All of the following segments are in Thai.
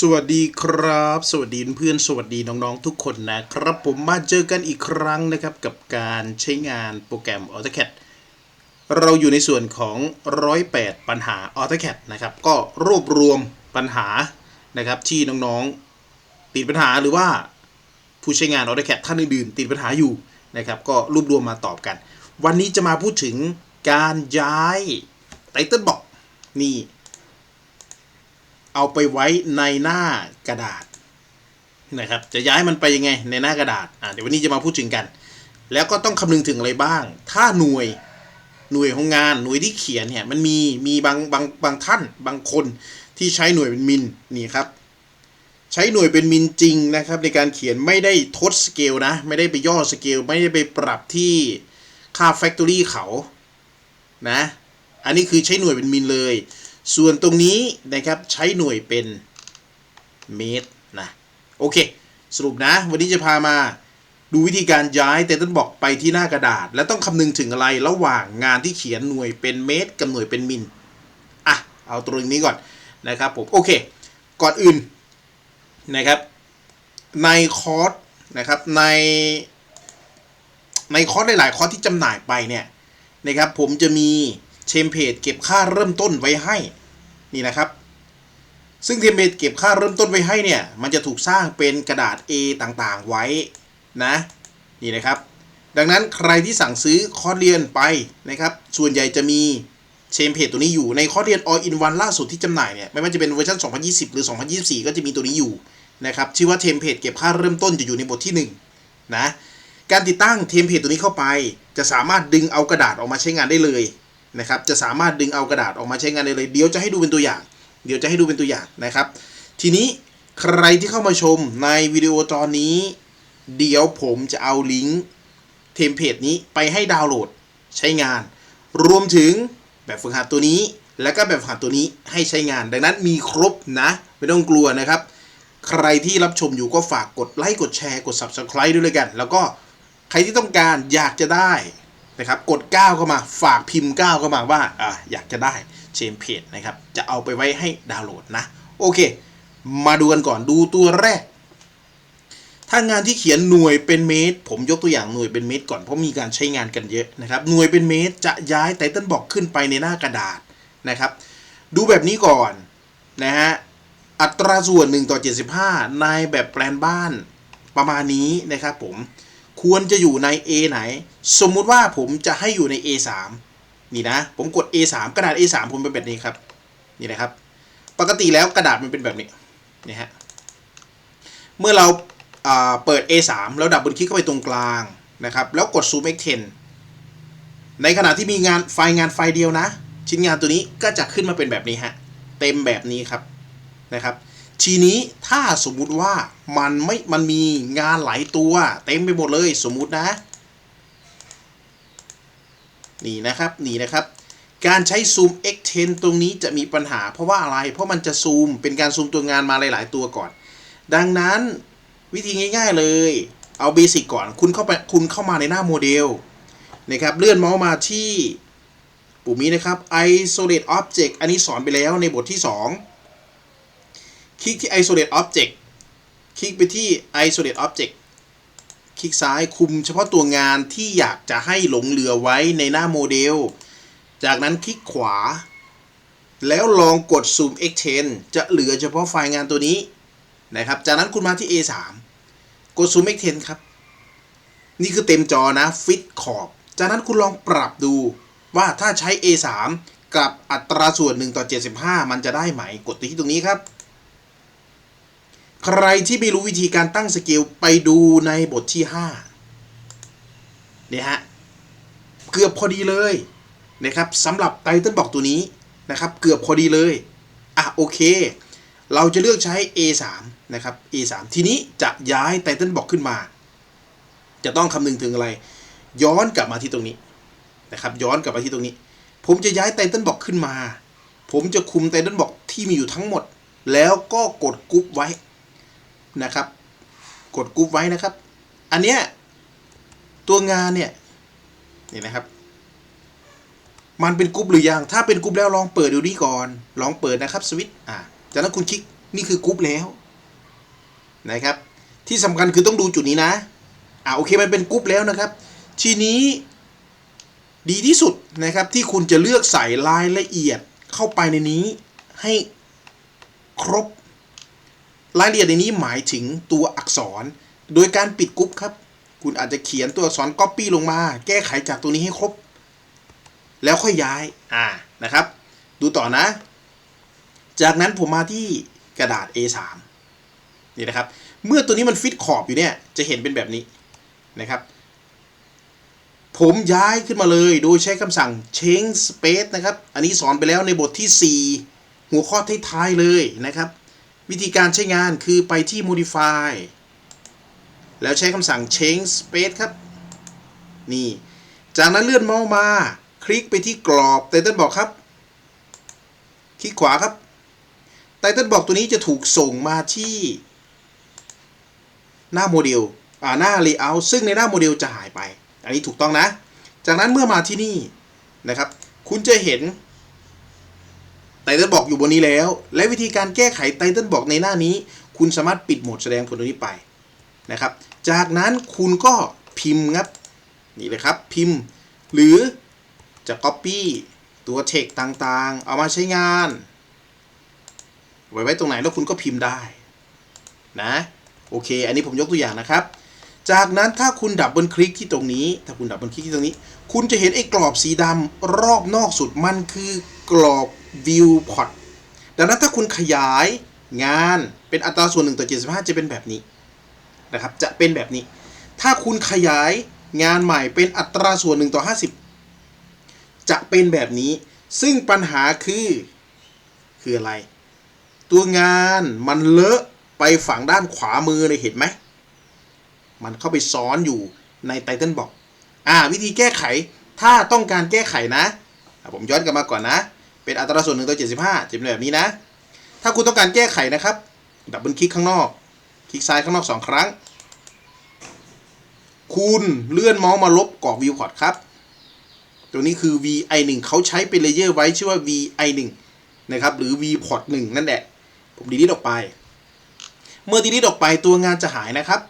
สวัสดีครับ สวัสดีเพื่อนสวัสดีน้องๆทุกคนนะครับ ผมมาเจอกันอีกครั้งนะครับกับการใช้งานโปรแกรม AutoCAD เราอยู่ในส่วนของ 108 ปัญหา AutoCAD นะครับ ก็รวบรวมปัญหานะครับที่น้องๆติดปัญหาหรือว่าผู้ใช้งาน AutoCAD ท่านอื่นๆติดปัญหาอยู่นะครับก็รวบรวมมาตอบกัน วันนี้จะมาพูดถึงการย้ายไตเติลบอกนี่ เอาไปไว้ในหน้ากระดาษนะครับ จะย้ายมันไปยังไงในหน้ากระดาษอ่าเดี๋ยววันนี้จะมาพูดถึงกัน แล้วก็ต้องคำนึงถึงอะไรบ้าง ถ้าหน่วยหน่วยของงานหน่วยที่เขียนเนี่ยมันมีมีบางบางบางท่านบางคนที่ใช้หน่วยเป็นมิลนี่ครับ ใช้หน่วยเป็นมิลจริงนะครับ ในการเขียนไม่ได้ทดสเกลนะ ไม่ได้ไปย่อสเกลไม่ได้ไปปรับที่ค่าแฟคทอรี่เขานะ อันนี้คือใช้หน่วยเป็นมิลเลย ส่วนตรงนี้นะครับใช้หน่วยเป็นเมตรนะโอเค สรุปนะ วันนี้จะพามาดูวิธีการย้ายเตตันบอกไปที่หน้ากระดาษ และต้องคำนึงถึงอะไรระหว่างงานที่เขียนหน่วยเป็นเมตรกับหน่วยเป็นมิลอะเอาตรงนี้ก่อนนะครับผมโอเค ก่อนอื่นนะครับ ในคอร์สนะครับในในคอร์สหลายๆคอร์สที่จำหน่ายไปเนี่ยนะครับผมจะมี เทมเพลตเก็บค่าเริ่มต้นไว้ให้นี่นะครับ ซึ่งเทมเพลตเก็บค่าเริ่มต้นไว้ให้เนี่ยมันจะถูกสร้างเป็นกระดาษ A ต่างๆไว้นะนี่นะครับดังนั้นใครที่สั่งซื้อคอร์สเรียนไปนะครับ ส่วนใหญ่จะมีเทมเพลตตัวนี้อยู่ในคอร์สเรียน All in One ล่าสุดที่จำหน่ายเนี่ยไม่ว่าจะเป็นเวอร์ชัน2020 หรือ 2024 ก็จะมีตัวนี้อยู่นะครับชื่อว่าเทมเพลตเก็บค่าเริ่มต้นจะอยู่ในบทที่1นะการติดตั้งเทมเพลตตัวนี้เข้าไป จะสามารถดึงเอากระดาษออกมาใช้งานได้เลย นะครับจะสามารถดึงเอากระดาษออกมาใช้งานได้เลยเดี๋ยวจะให้ดูเป็นตัวอย่าง เดี๋ยวจะให้ดูเป็นตัวอย่างนะครับ ทีนี้ใครที่เข้ามาชมในวิดีโอตอนนี้ เดี๋ยวผมจะเอาลิงก์เทมเพลตนี้ไปให้ดาวน์โหลดใช้งาน รวมถึงแบบฝึกหัดตัวนี้ และก็แบบฝึกหัดตัวนี้ให้ใช้งาน ดังนั้นมีครบนะไม่ต้องกลัวนะครับ ใครที่รับชมอยู่ก็ฝากกดไลค์กดแชร์กด Subscribe ด้วยเลยกัน แล้วก็ใครที่ต้องการอยากจะได้ นะครับกด 9 เข้ามาฝากพิมพ์ 9 เข้ามาว่าอ่าอยากจะได้เชมเพจนะครับจะเอาไปไว้ให้ดาวน์โหลดนะ โอเค มาดูกันก่อนดูตัวแรก ถ้างานที่เขียนหน่วยเป็นเมตร ผมยกตัวอย่างหน่วยเป็นเมตรก่อนเพราะมีการใช้งานกันเยอะนะครับหน่วยเป็นเมตรจะย้ายไตเติลบอกขึ้นไปในหน้ากระดาษนะครับ ดูแบบนี้ก่อนนะฮะอัตราส่วน1ต่อ75 ในแบบแปลนบ้านประมาณนี้นะครับผม ควรจะอยู่ใน A ไหน สมมุติว่าผมจะให้อยู่ใน A3 นี่นะ ผมกด A3 กระดาษ A3 ผมเป็นแบบนี้ครับ นี่นะครับ ปกติแล้วกระดาษมันเป็นแบบนี้นี่ฮะ เมื่อเราอ่าเปิด A3 แล้วดับบิลคลิกเข้าไปตรงกลางนะครับ แล้วกด Zoom X10 ในขณะที่มีงานไฟล์งานไฟล์เดียวนะ ชิ้นงานตัวนี้ก็จะขึ้นมาเป็นแบบนี้ฮะ เต็มแบบนี้ครับนะครับ ทีนี้ถ้าสมมุติว่ามันไม่มันมีงานหลายตัว เต็มไปหมดเลยสมมุตินะ นี่นะครับนี่นะครับ การใช้ซูม X10 ตรงนี้จะมีปัญหา เพราะว่าอะไร เพราะมันจะซูมเป็นการซูมตัวงานมาหลาย ๆ ตัวก่อน ดังนั้นวิธีง่าย ๆเลยเอาเบสิกก่อนคุณเข้าไปคุณเข้ามาในหน้าโมเดลนะครับเลื่อนเมาส์มาที่ปุ่มนี้นะครับ isolate object อันนี้สอนไปแล้วในบทที่ 2 คลิกที่ isolate object คลิกไปที่ isolate object คลิกซ้ายคุมเฉพาะตัวงานที่อยากจะให้หลงเหลือไว้ในหน้าโมเดล จากนั้นคลิกขวา แล้วลองกด zoom x10 จะเหลือเฉพาะไฟล์งานตัวนี้นะครับ จากนั้นคุณมาที่ A3 กด zoom x10 ครับ นี่คือเต็มจอนะฟิตขอบ จากนั้นคุณลองปรับดูว่าถ้าใช้ A3 กับอัตราส่วน 1 ต่อ 75 มันจะได้ไหม กดที่ตรงนี้ครับ ใครที่ไม่รู้วิธีการตั้งสเกลไปดูในบทที่ 5 เนี่ยฮะ เกือบพอดีเลยนะครับสำหรับไตเติลบอกตัวนี้นะครับ เกือบพอดีเลย อะโอเค เราจะเลือกใช้ A3 นะครับ A3 ทีนี้จะย้ายไตเติลบอกขึ้นมา จะต้องคำนึงถึงอะไร ย้อนกลับมาที่ตรงนี้นะครับ ย้อนกลับมาที่ตรงนี้ ผมจะย้ายไตเติลบอกขึ้นมา ผมจะคุมไตเติลบอกที่มีอยู่ทั้งหมด แล้วก็กดกรุ๊ปไว้ นะครับ กดกรุ๊ปไว้นะครับ อันเนี้ยตัวงานเนี่ยนี่นะครับ มันเป็นกรุ๊ปหรือยัง ถ้าเป็นกรุ๊ปแล้วลองเปิดดูนี่ก่อน ลองเปิดนะครับสวิตช์อ่าจากนั้นคุณคลิกนี่คือกรุ๊ปแล้วนะครับ ที่สำคัญคือต้องดูจุดนี้นะอ่าโอเคมันเป็นกรุ๊ปแล้วนะครับ ทีนี้ดีที่สุดนะครับที่คุณจะเลือกใส่รายละเอียดเข้าไปในนี้ให้ครบ รายละเอียดในนี้หมายถึงตัวอักษร โดยการปิดกรุ๊ปครับ คุณอาจจะเขียนตัวอักษร Copy ลงมา แก้ไขจากตัวนี้ให้ครบ แล้วค่อยย้าย อ่า นะครับ ดูต่อนะ จากนั้นผมมาที่กระดาษ A3 นี่นะครับ เมื่อตัวนี้มันฟิตขอบอยู่เนี่ย จะเห็นเป็นแบบนี้นะครับ ผมย้ายขึ้นมาเลย โดยใช้คำสั่ง change space นะครับ อันนี้สอนไปแล้วในบทที่ 4 หัวข้อท้ายๆเลยนะครับ วิธีการใช้งานคือไปที่ modify แล้วใช้คำสั่ง change space ครับ นี่ จากนั้นเลื่อนเมาส์มา คลิกไปที่กรอบไตเติ้ลบอกครับ คลิกขวาครับไตเติ้ลบอกตัวนี้จะถูกส่งมาที่ หน้าโมเดลอ่าหน้า layout ซึ่งในหน้าโมเดลจะหายไป อันนี้ถูกต้องนะ จากนั้นเมื่อมาที่นี่นะครับ คุณจะเห็น ไตเติ้ลบอกอยู่บนนี้แล้ว และวิธีการแก้ไขไตเติ้ลบอกในหน้านี้ คุณสามารถปิดโหมดแสดงผลตรงนี้ไปนะครับ จากนั้นคุณก็พิมพ์ครับนี่เลยครับพิมพ์หรือจะ Copy ตัวเทคต่างๆ เอามาใช้งาน ไว้ไว้ตรงไหนแล้วคุณก็พิมพ์ได้นะโอเค อันนี้ผมยกตัวอย่างนะครับ จากนั้นถ้าคุณดับเบิลคลิกที่ตรงนี้ ถ้าคุณดับเบิลคลิกที่ตรงนี้ คุณจะเห็นไอ้กรอบสีดำรอบนอกสุดมันคือกรอบ viewport ดังนั้นถ้าคุณขยายงานเป็นอัตราส่วน1ต่อ75 จะเป็นแบบนี้นะครับ จะเป็นแบบนี้ ถ้าคุณขยายงานใหม่เป็นอัตราส่วน1ต่อ50 จะเป็นแบบนี้ ซึ่งปัญหาคือ คืออะไร ตัวงานมันเลอะไปฝั่งด้านขวามือเลยเห็นไหม มันเข้าไปซ้อนอยู่ในไตเติลบอกอ่า วิธีแก้ไข ถ้าต้องการแก้ไขนะ ผมย้อนกลับมาก่อนนะ เป็นอัตราส่วน1ต่อ75จะเป็นแบบนี้นะ ถ้าคุณต้องการแก้ไขนะครับดับเบิลคลิกข้างนอก คลิกซ้ายข้างนอก 2 ครั้ง คุณเลื่อนเมาส์มาลบกรอบวิวพอร์ตครับ ตัวนี้คือ VI1 เขาใช้เป็นเลเยอร์ไว้ชื่อว่า VI1 นะครับ หรือ VPort 1นั่นแหละ ผมดีลิทออกไป เมื่อดีลิทออกไปตัวงานจะหายนะครับ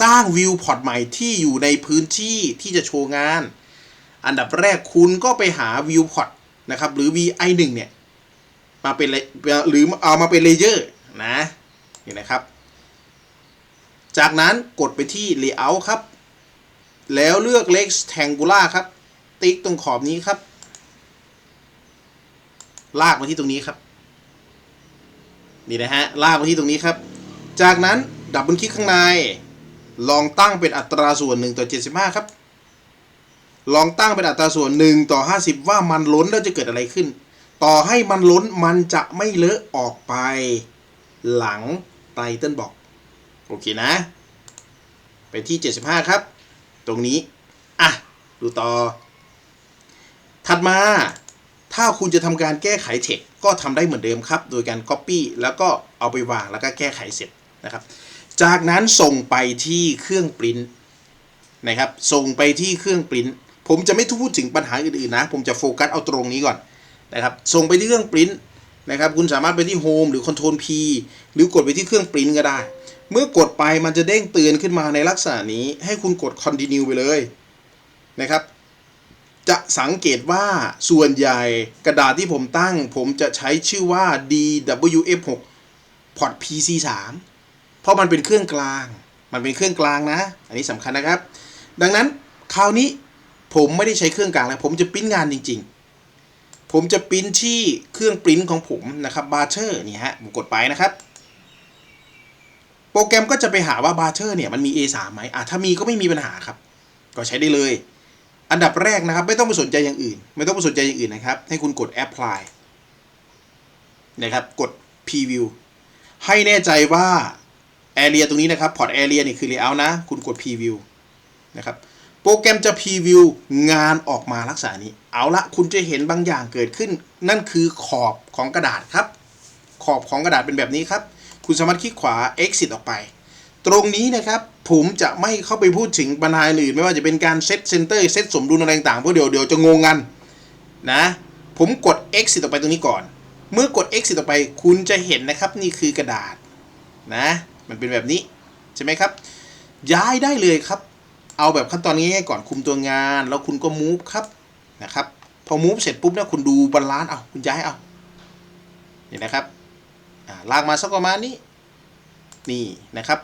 สร้างวิวพอร์ตใหม่ที่อยู่ในพื้นที่ที่จะโชว์งาน อันดับแรกคุณก็ไปหาวิวพอร์ต นะครับหรือ VI1 เนี่ยมาเป็นหรือเอามาเป็นเลเยอร์นะนี่นะครับ จากนั้นกดไปที่ Layout ครับ แล้วเลือก Rectangular ครับ ติ๊กตรงขอบนี้ครับ ลากมาที่ตรงนี้ครับนี่นะฮะลากมาที่ตรงนี้ครับ จากนั้นดับเบิลคลิกข้างใน ลองตั้งเป็นอัตราส่วน1ต่อ75 ครับ ลองตั้งเป็นอัตราส่วน1ต่อ 50 ว่ามันล้นแล้วจะเกิดอะไรขึ้น ต่อให้มันล้นมันจะไม่เลอะออกไป หลังไตเติ้ลบอกโอเคนะ ไปที่ 75 ครับ ตรงนี้ อะ ดูต่อ ถัดมา ถ้าคุณจะทำการแก้ไขเทคก็ทำได้เหมือนเดิมครับ โดยการ Copy แล้วก็เอาไปวางแล้วก็แก้ไขเสร็จนะครับ จากนั้นส่งไปที่เครื่องปริ้นนะครับ ส่งไปที่เครื่องปริ้น ผมจะไม่พูดถึงปัญหาอื่นๆนะ ผมจะโฟกัสเอาตรงนี้ก่อนนะครับ ส่งไปที่เครื่องปริ้นนะครับ คุณสามารถไปที่ Home หรือ Control P หรือกดไปที่เครื่องปริ้นก็ได้ เมื่อกดไปมันจะเด้งเตือนขึ้นมาในลักษณะนี้ ให้คุณกด Continue ไปเลยนะครับ จะสังเกตว่าส่วนใหญ่กระดาษที่ผมตั้ง ผมจะใช้ชื่อว่า DWF6 Port PC3 เพราะมันเป็นเครื่องกลาง มันเป็นเครื่องกลางนะ อันนี้สำคัญนะครับ ดังนั้นคราวนี้ ผมไม่ได้ใช้เครื่องกลางแล้วผมจะปริ้นงานจริง ๆ ผมจะปริ้นที่เครื่องปริ้นของผมนะครับบาร์เชอร์นี่ฮะผมกดไปนะครับโปรแกรมก็จะไปหาว่าบาร์เชอร์เนี่ยมันมี A3 ไหมอะถ้ามีก็ไม่มีปัญหาครับ ก็ใช้ได้เลย อันดับแรกนะครับ ไม่ต้องไปสนใจอย่างอื่น ไม่ต้องไปสนใจอย่างอื่นนะครับ ให้คุณกด apply นะครับ กด preview ให้แน่ใจว่า area ตรงนี้นะครับ port area นี่คือ layout นะ คุณกด preview นะครับ โปรแกรมจะ preview งานออกมาลักษณะนี้ เอาละคุณจะเห็นบางอย่างเกิดขึ้น นั่นคือขอบของกระดาษครับ ขอบของกระดาษเป็นแบบนี้ครับ คุณสามารถคลิกขวา exit ออกไป ตรงนี้นะครับผมจะไม่เข้าไปพูดถึงปัญหาอื่น ไม่ว่าจะเป็นการเซตเซนเตอร์เซตสมดุลอะไรต่างๆเพราะเดี๋ยวเดี๋ยวจะงงกันนะผมกด exit ออกไปตรงนี้ก่อน เมื่อกด exit ต่อไป คุณจะเห็นนะครับนี่คือกระดาษนะมันเป็นแบบนี้ใช่ไหมครับ ย้ายได้เลยครับ เอาแบบขั้นตอนง่ายๆก่อนคุมตัวงาน แล้วคุณก็ move ครับนะครับ พอ move เสร็จปุ๊บเนี่ยคุณดูบาลานซ์เอาคุณย้ายเอานี่นะครับลากมาสักประมาณนี้นี่นะครับ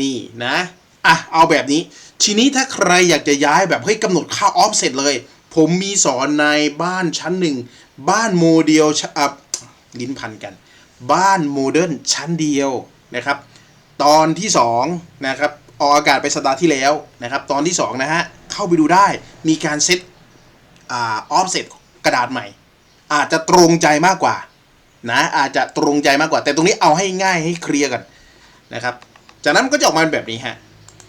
นี่นะ อะ เอาแบบนี้ ทีนี้ถ้าใครอยากจะย้ายแบบเฮ้ยกำหนดค่าออฟเสร็จเลย ผมมีสอนในบ้านชั้นหนึ่ง บ้านโมเดลชอะลิ้นพันกัน บ้านโมเดิร์นชั้นเดียวนะครับ ตอนที่2นะครับออกอากาศไปสัปดาห์ที่แล้วนะครับ ตอนที่2นะฮะเข้าไปดูได้มีการเซตออฟเซตกระดาษใหม่ อาจจะตรงใจมากกว่านะอาจจะตรงใจมากกว่า แต่ตรงนี้เอาให้ง่ายให้เคลียร์กันนะครับ จากนั้นก็จะออกมาเป็นแบบนี้ฮะ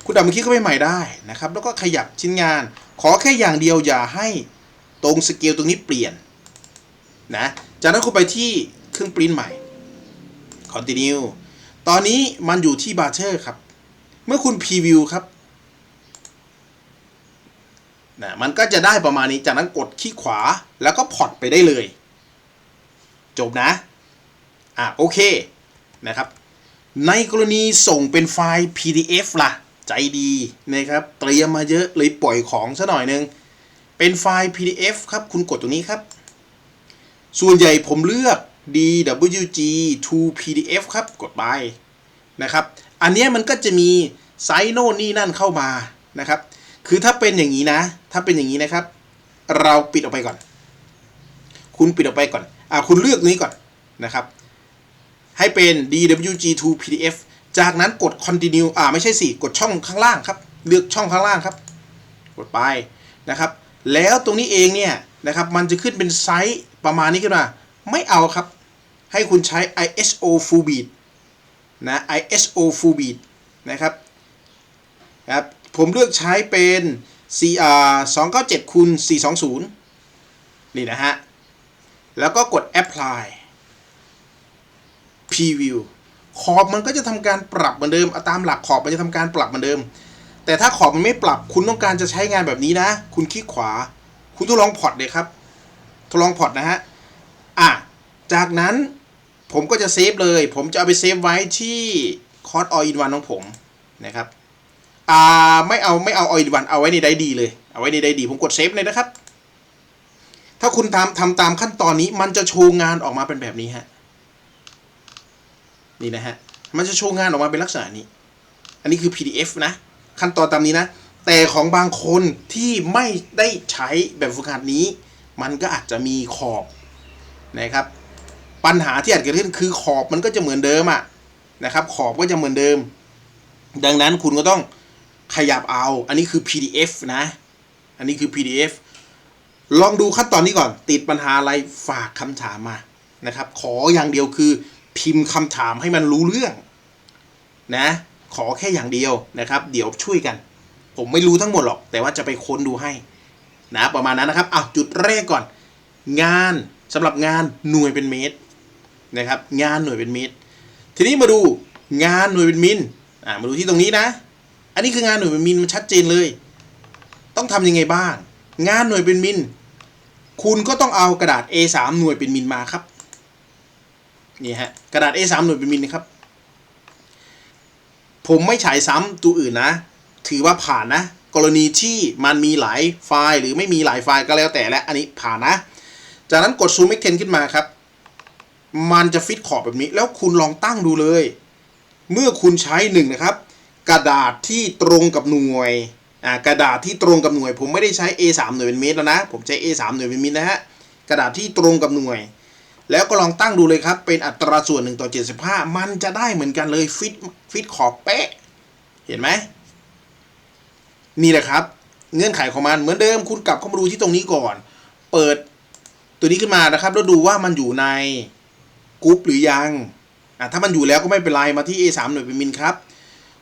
คุณดับมันคลิกเข้าไปใหม่ได้นะครับ แล้วก็ขยับชิ้นงาน ขอแค่อย่างเดียวอย่าให้ตรงสเกลตรงนี้เปลี่ยนนะจากนั้นคุณไปที่เครื่องปริ้นใหม่ continue ตอนนี้มันอยู่ที่บาร์เชอร์ครับ เมื่อคุณพรีวิวครับนะมันก็จะได้ประมาณนี้ จากนั้นกดคลิกขวาแล้วก็พอร์ตไปได้เลย จบนะ อะโอเคนะครับ ในกรณีส่งเป็นไฟล์ PDF ล่ะ ใจดีนะครับเตรียมมาเยอะเลยปล่อยของซะหน่อยนึง เป็นไฟล์ PDF ครับคุณกดตรงนี้ครับ ส่วนใหญ่ผมเลือก DWG to PDF ครับกดไปนะครับ อันนี้มันก็จะมีไซโน่นนี่นั่นเข้ามานะครับ คือถ้าเป็นอย่างนี้นะ ถ้าเป็นอย่างนี้นะครับ เราปิดออกไปก่อน คุณปิดออกไปก่อนอ่าคุณเลือกนี้ก่อนนะครับ ให้เป็น DWG2 PDF จากนั้นกด continue อ่าไม่ใช่สิกดช่องข้างล่างครับ เลือกช่องข้างล่างครับ กดไปนะครับ แล้วตรงนี้เองเนี่ยนะครับ มันจะขึ้นเป็นไซส์ประมาณนี้ขึ้นมา ไม่เอาครับ ให้คุณใช้ ISO full beat นะ ISO full beat นะครับครับ ผมเลือกใช้เป็น CR 297คูณ420 นี่นะฮะ แล้วก็กด apply preview ขอบมันก็จะทำการปรับเหมือนเดิมเอาตามหลักขอบมันจะทำการปรับเหมือนเดิม แต่ถ้าขอบมันไม่ปรับคุณต้องการจะใช้งานแบบนี้นะ คุณคลิกขวา คุณทดลองพอร์ตเลยครับทดลองพอร์ตนะฮะอะจากนั้นผมก็จะเซฟเลย ผมจะเอาไปเซฟไว้ที่คอร์สออินวันของผมนะครับอ่าไม่เอาไม่เอาออินวันเอาไว้ในไดดีเลย เอาไว้ในไดดีผมกดเซฟเลยนะครับ ถ้าคุณทำทำตามขั้นตอนนี้มันจะโชว์งานออกมาเป็นแบบนี้ฮะ นี่นะฮะ มันจะโชว์งานออกมาเป็นลักษณะนี้ อันนี้คือ PDF นะ ขั้นตอนตามนี้นะ แต่ของบางคนที่ไม่ได้ใช้แบบฝึกหัดนี้ มันก็อาจจะมีขอบนะครับ ปัญหาที่อาจเกิดขึ้นคือขอบมันก็จะเหมือนเดิมอะนะครับ ขอบก็จะเหมือนเดิม ดังนั้นคุณก็ต้องขยับเอา อันนี้คือ PDF นะ อันนี้คือ PDF ลองดูขั้นตอนนี้ก่อน ติดปัญหาอะไรฝากคำถามมานะครับ ขออย่างเดียวคือ พิมพ์คำถามให้มันรู้เรื่องนะ ขอแค่อย่างเดียวนะครับ เดี๋ยวช่วยกัน ผมไม่รู้ทั้งหมดหรอก แต่ว่าจะไปค้นดูให้นะประมาณนั้นนะครับอ้าวจุดแรกก่อน งานสำหรับงานหน่วยเป็นเมตรนะครับ งานหน่วยเป็นเมตร ทีนี้มาดูงานหน่วยเป็นมิลอ่ามาดูที่ตรงนี้นะ อันนี้คืองานหน่วยเป็นมิลมันชัดเจนเลย ต้องทำยังไงบ้าง งานหน่วยเป็นมิลคุณก็ต้องเอากระดาษ A3 หน่วยเป็นมิลมาครับ นี่ฮะกระดาษ A3 หน่วยเป็นมิลนะครับ ผมไม่ฉายซ้ำตัวอื่นนะ ถือว่าผ่านนะ กรณีที่มันมีหลายไฟล์หรือไม่มีหลายไฟล์ก็แล้วแต่และอันนี้ผ่านนะ จากนั้นกด zoom x 10ขึ้นมาครับ มันจะฟิตขอบแบบนี้ แล้วคุณลองตั้งดูเลย เมื่อคุณใช้หนึ่งนะครับ กระดาษที่ตรงกับหน่วยกระดาษที่ตรงกับหน่วย ผมไม่ได้ใช้ A3 หน่วยเป็นเมตรแล้วนะ ผมใช้ A3 หน่วยเป็นมิลนะฮะกระดาษที่ตรงกับหน่วย แล้วก็ลองตั้งดูเลยครับ เป็นอัตราส่วน1ต่อ75 มันจะได้เหมือนกันเลยฟิตฟิตขอบเป๊ะ เห็นไหมนี่แหละครับ เงื่อนไขของมันเหมือนเดิมคุณกลับเข้ามาดูที่ตรงนี้ก่อน เปิดตัวนี้ขึ้นมานะครับแล้วดูว่ามันอยู่ในกรุ๊ปหรือยังอะถ้ามันอยู่แล้วก็ไม่เป็นไรมาที่ A3 หน่วยเป็นมิลครับ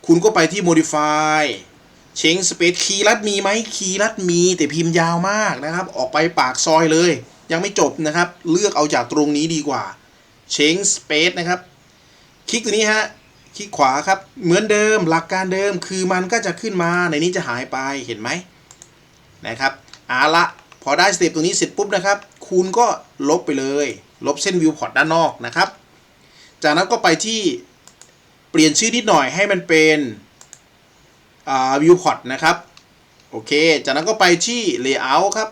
คุณก็ไปที่ modify change space คีย์ลัดมีไหมคีย์ลัดมีแต่พิมพ์ยาวมากนะครับ ออกไปปากซอยเลย ยังไม่จบนะครับ เลือกเอาจากตรงนี้ดีกว่า change space นะครับ คลิกตัวนี้ฮะ คลิกขวาครับ เหมือนเดิมหลักการเดิมคือมันก็จะขึ้นมาในนี้จะหายไปเห็นไหมนะครับเอาละพอได้สเต็ปตรงนี้เสร็จปุ๊บนะครับ คุณก็ลบไปเลย ลบเส้นวิวพอร์ตด้านนอกนะครับ จากนั้นก็ไปที่เปลี่ยนชื่อนิดหน่อยให้มันเป็นวิวพอร์ตนะครับ โอเค จากนั้นก็ไปที่ Layout ครับ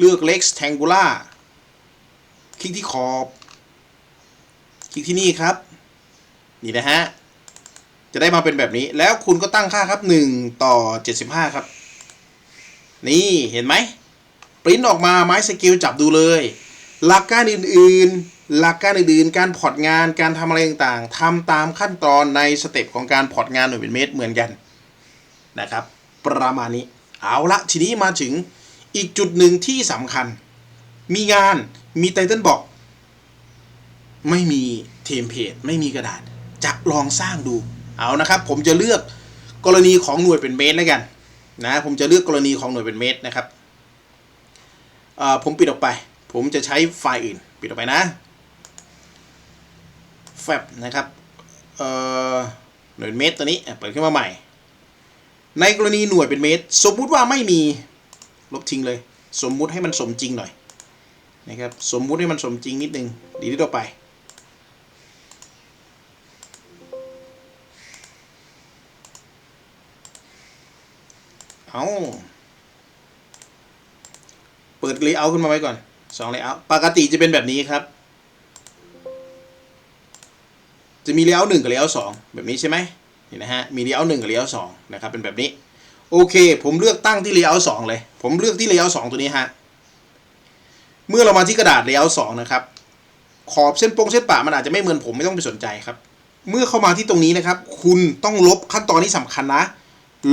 เลือก Rectangular คลิกที่ขอบ คลิกที่นี่ครับ นี่นะฮะ จะได้มาเป็นแบบนี้ แล้วคุณก็ตั้งค่าครับ 1 ต่อ 75 ครับ นี่เห็นไหมปริ้นออกมาไม้สเกลจับดูเลย หลักการอื่นๆ หลักการอื่นๆ การพอร์ตงาน การทำอะไรต่างๆทำตามขั้นตอนในสเต็ปของการพอร์ตงานหน่วยเป็นเมตรเหมือนกันนะครับ ประมาณนี้ เอาละทีนี้มาถึง อีกจุดหนึ่งที่สำคัญ มีงานมีไตเติลบอก ไม่มีเทมเพลตไม่มีกระดาษ จะลองสร้างดู เอานะครับ ผมจะเลือกกรณีของหน่วยเป็นเมตรแล้วกันนะผมจะเลือกกรณีของหน่วยเป็นเมตรนะครับอ่อผมปิดออกไป ผมจะใช้ไฟล์อื่น ปิดออกไปนะแฟบนะครับเอ่อหน่วยเป็นเมตรตัวนี้เปิดขึ้นมาใหม่ ในกรณีหน่วยเป็นเมตร สมมุติว่าไม่มี ลบทิ้งเลย สมมุติให้มันสมจริงหน่อยนะครับสมมุติให้มันสมจริงนิดนึงดีที่ต่อไป เอาเปิด layout ขึ้นมาไว้ก่อนสอง layout ปกติจะเป็นแบบนี้ครับ จะมี layout หนึ่งกับ layout สองแบบนี้ใช่ไหมนี่นะฮะมี layout หนึ่งกับ layout สองนะครับเป็นแบบนี้ โอเค ผมเลือกตั้งที่ layout สองเลย ผมเลือกที่ layout สองตัวนี้ฮะ เมื่อเรามาที่กระดาษ layout สองนะครับ ขอบเส้นปงเส้นปะมันอาจจะไม่เหมือนผมไม่ต้องไปสนใจครับ เมื่อเข้ามาที่ตรงนี้นะครับ คุณต้องลบขั้นตอนที่สำคัญนะ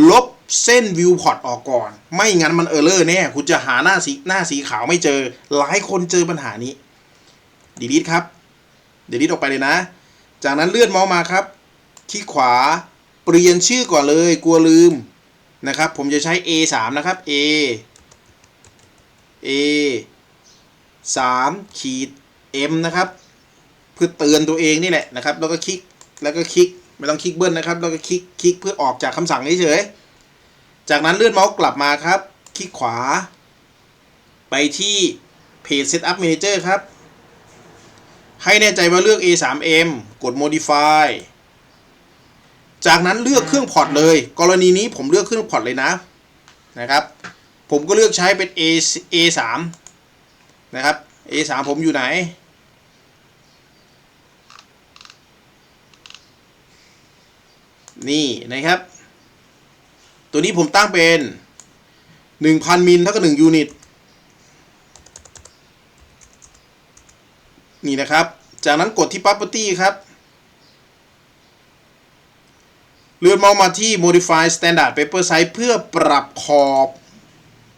ลบเส้นวิวพอร์ตออกก่อน ไม่งั้นมันเออร์เลอร์แน่ คุณจะหาหน้าสีหน้าสีขาวไม่เจอ หลายคนเจอปัญหานี้ดีลิทครับเดลิทออกไปเลยนะ จากนั้นเลื่อนเมาส์มาครับ คลิกขวา เปลี่ยนชื่อก่อนเลย กลัวลืม นะครับ ผมจะใช้ A3 นะครับ A A 3ขีด M นะครับเพื่อเตือนตัวเองนี่แหละนะครับ แล้วก็คลิก แล้วก็คลิก ไม่ต้องคลิกเบิ้ลนะครับ แล้วก็คลิก คลิกเพื่อออกจากคำสั่งเฉยๆ จากนั้นเลื่อนเมาส์กลับมาครับ คลิกขวา ไปที่ Page Setup Manager ครับ ให้แน่ใจว่าเลือก A3M กด Modify จากนั้นเลือกเครื่องพอร์ตเลย กรณีนี้ผมเลือกเครื่องพอร์ตเลยนะนะครับ ผมก็เลือกใช้เป็น A A3 นะครับ A3 ผมอยู่ไหน นี่นะครับ ตัวนี้ผมตั้งเป็น 1,000 มิลเท่ากับ1ยูนิตนี่นะครับ จากนั้นกดที่ property ครับ เลื่อนมาส์มาที่ modify standard paper size เพื่อปรับขอบ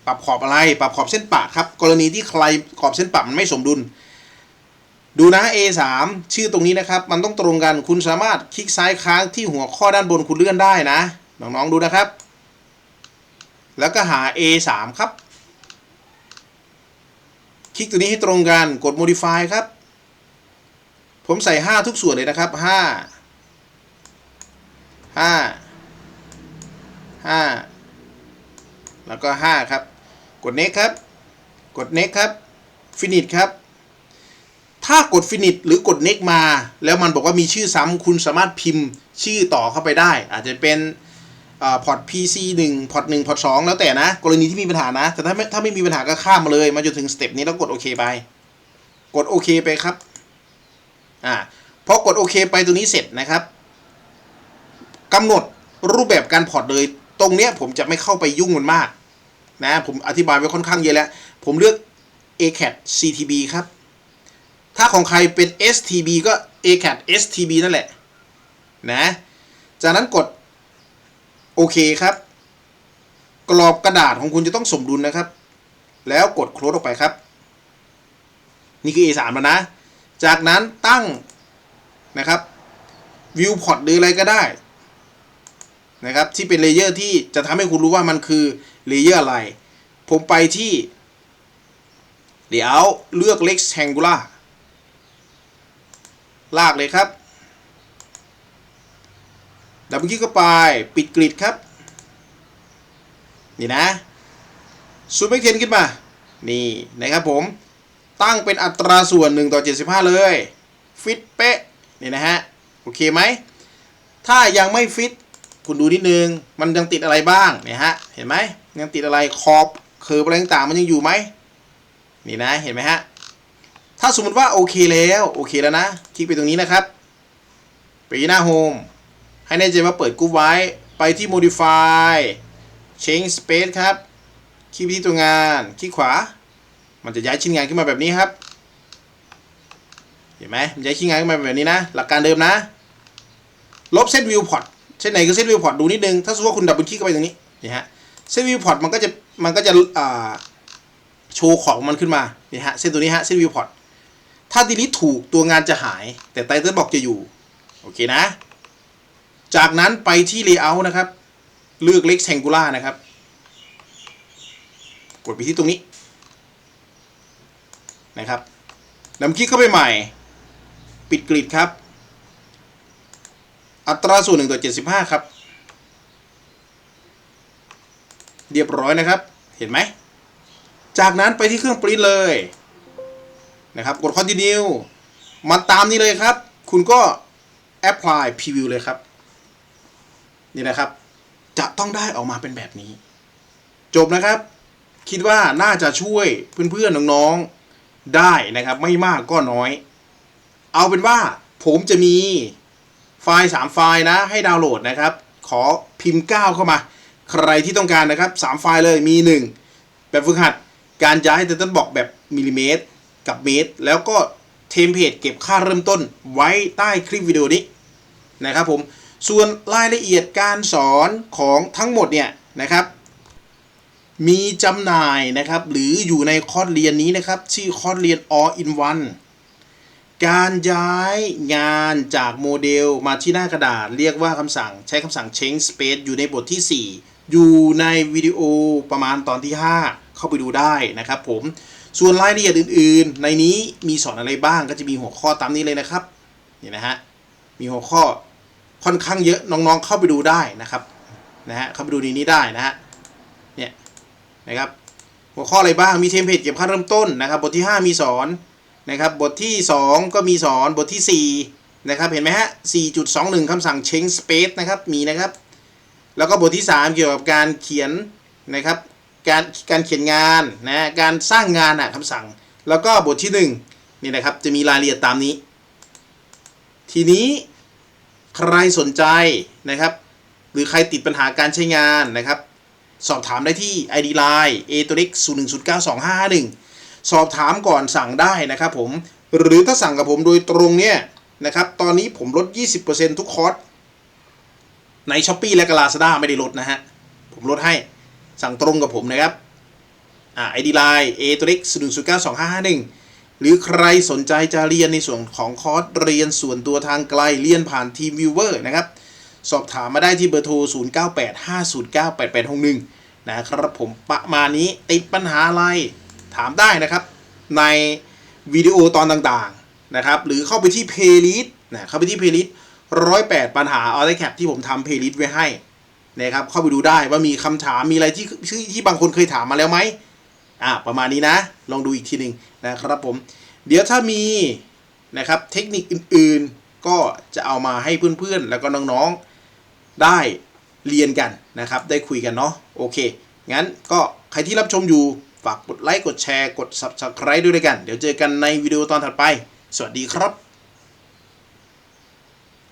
ปรับขอบอะไร ปรับขอบเส้นปะครับ กรณีที่ใครขอบเส้นปะมันไม่สมดุล ดูนะ A3 ชื่อตรงนี้นะครับ มันต้องตรงกัน คุณสามารถคลิกซ้ายค้างที่หัวข้อด้านบนคุณเลื่อนได้นะ น้องๆดูนะครับ แล้วก็หา A3 ครับ คลิกตัวนี้ให้ตรงกัน กด modify ครับ ผมใส่ 5 ทุกส่วนเลยนะครับ 5 5 5แล้วก็5ครับ กด next ครับ กด next ครับ finish ครับ ถ้ากด finish หรือกด next มา แล้วมันบอกว่ามีชื่อซ้ำคุณสามารถพิมพ์ชื่อต่อเข้าไปได้ อาจจะเป็นพอร์ต PC 1พอร์ต1พอร์ต2แล้วแต่นะ กรณีที่มีปัญหานะ แต่ถ้าไม่ถ้าไม่มีปัญหาก็ข้ามมาเลย มาจนถึงสเต็ปนี้แล้วกดโอเคไป กดโอเคไปครับ อ่าพอกดโอเคไปตัวนี้เสร็จนะครับ กำหนดรูปแบบการพอร์ตเลย ตรงเนี้ยผมจะไม่เข้าไปยุ่งมันมากนะผมอธิบายไว้ค่อนข้างเยอะแล้ว ผมเลือก ACAT CTB ครับ ถ้าของใครเป็น STB ก็ ACAT STB นั่นแหละนะจากนั้นกดโอเคครับ กรอบกระดาษของคุณจะต้องสมดุลนะครับ แล้วกดโคลดออกไปครับ นี่คือ A3 แล้วนะ จากนั้นตั้งนะครับ Viewport หรืออะไรก็ได้ นะครับที่เป็นเลเยอร์ที่จะทำให้คุณรู้ว่ามันคือเลเยอร์อะไร ผมไปที่เดี๋ยวเลือก rectangular ลากเลยครับดับเบิลคลิกเข้าไปปิดกริดครับ นี่นะซูมแม็กเทนขึ้นมา นี่นะครับผม ตั้งเป็นอัตราส่วน 1 ต่อ 75 เลย ฟิตเป๊ะ นี่นะฮะ โอเคไหม ถ้ายังไม่ฟิต คุณดูนิดนึง มันยังติดอะไรบ้างเนี่ยฮะ เห็นไหมยังติดอะไรขอบเคิร์ฟอะไรต่างๆมันยังอยู่ไหมนี่นะเห็นไหมฮะถ้าสมมติว่าโอเคแล้วโอเคแล้วนะคลิกไปตรงนี้นะครับไปที่หน้าโฮมให้แน่ใจว่าเปิดกรุ๊ปไว้ไปที่ modify change space ครับ คลิกไปที่ตัวงานคลิกขวา มันจะย้ายชิ้นงานขึ้นมาแบบนี้ครับ เห็นไหมมันย้ายชิ้นงานขึ้นมาแบบนี้นะ หลักการเดิมนะ ลบเซตวิวพอร์ต เส้นไหนคือเซตวิวพอร์ตดูนิดนึง ถ้าสมมติว่าคุณดับเบิลคลิกเข้าไปตรงนี้นี่ฮะเซตวิวพอร์ตมันก็จะมันก็จะอ่าโชว์ของมันขึ้นมานี่ฮะเส้นตัวนี้ฮะเส้นวิวพอร์ตถ้า delete ถูกตัวงานจะหาย แต่ไตเติลบอกจะอยู่ โอเคนะ จากนั้นไปที่ layout นะครับ เลือก rectangular นะครับ กดไปที่ตรงนี้นะครับนำคลิกเข้าไปใหม่ ปิดกริดครับ อัตราส่วน1ต่อ75 ครับ เรียบร้อยนะครับ เห็นไหม จากนั้นไปที่เครื่องปริ้นเลยนะครับ กด continue มันตามนี้เลยครับ คุณก็ apply preview เลยครับ นี่นะครับ จะต้องได้ออกมาเป็นแบบนี้ จบนะครับ คิดว่าน่าจะช่วยเพื่อนๆน้องๆได้นะครับ ไม่มากก็น้อย เอาเป็นว่าผมจะมี ฟล์ 3 ไฟล์นะให้ดาวน์โหลดนะครับ ขอพิมพ์ 9 เข้ามา ใครที่ต้องการนะครับ 3 ไฟล์เลยมี 1 แบบฝึกหัดการย้ายเทนบอกแบบมิลลิเมตร กับเมตร แล้วก็เทมเพลตเก็บค่าเริ่มต้นไว้ใต้คลิปวิดีโอนี้นะครับผมส่วนรายละเอียดการสอนของทั้งหมดเนี่ยนะครับ มีจำหน่ายนะครับ หรืออยู่ในคอร์สเรียนนี้นะครับ ชื่อคอร์สเรียน all in one การย้ายงานจากโมเดลมาที่หน้ากระดาษ เรียกว่าคำสั่งใช้คำสั่ง change space อยู่ในบทที่ 4 อยู่ในวิดีโอประมาณตอนที่ 5 เข้าไปดูได้นะครับผม ส่วนรายละเอียดอื่นๆ ในนี้มีสอนอะไรบ้างก็จะมีหัวข้อตามนี้เลยนะครับนี่นะฮะมีหัวข้อค่อนข้างเยอะน้องๆเข้าไปดูได้นะครับนะฮะเข้าไปดูในนี้ได้นะฮะเนี่ยนะครับหัวข้ออะไรบ้างมีเทมเพลตเก็บค่าเริ่มต้นนะครับบทที่ 5 มีสอน นะครับบทที่ 2 ก็มีสอนบทที่ 4 นะครับ เห็นไหมฮะ 4.21 คำสั่ง change space นะครับมีนะครับ แล้วก็บทที่ 3 เกี่ยวกับการเขียนนะครับการการเขียนงานนะการสร้างงานอะคำสั่ง แล้วก็บทที่1นี่นะครับจะมีรายละเอียดตามนี้ ทีนี้ใครสนใจนะครับ หรือใครติดปัญหาการใช้งานนะครับ สอบถามได้ที่ ID Line a t o r i x 0 1 0 9 2 5 5 1 สอบถามก่อนสั่งได้นะครับผมหรือถ้าสั่งกับผมโดยตรงเนี่ยนะครับตอนนี้ผมลด 20%ทุกคอร์สใน s h อ p e e และก Lazada ไม่ได้ลดนะฮะ ผมลดให้สั่งตรงกับผมนะครับอ่า ID Line a t o r i x 0 1 0 9 2 5 5 1หรือใครสนใจจะเรียนในส่วนของคอร์สเรียนส่วนตัวทางไกลเรียนผ่านทีมวิวเวอร์นะครับ สอบถามมาได้ที่เบอร์โทร 0985098861 นะครับผมประมาณนี้ติดปัญหาอะไร ถามได้นะครับ ในวิดีโอตอนต่างๆนะครับหรือเข้าไปที่เพลย์ลิสต์นะเข้าไปที่เพลย์ลิสต์ร้อยแปดปัญหาออ t แคปที่ผมทำเพลย์ลิสต์ไว้ให้นะครับเข้าไปดูได้ว่ามีคำถามมีอะไรที่ที่ที่บางคนเคยถามมาแล้วไหมอ่าประมาณนี้นะ ลองดูอีกทีหนึ่งนะครับผม เดี๋ยวถ้ามีนะครับเทคนิคอื่นๆก็จะเอามาให้เพื่อนๆ แล้วก็น้องๆได้เรียนกันนะครับ ได้คุยกันเนาะโอเค งั้นก็ใครที่รับชมอยู่ ฝากกดไลค์กดแชร์กด Subscribe ด้วยด้วยกัน เดี๋ยวเจอกันในวิดีโอตอนถัดไป สวัสดีครับ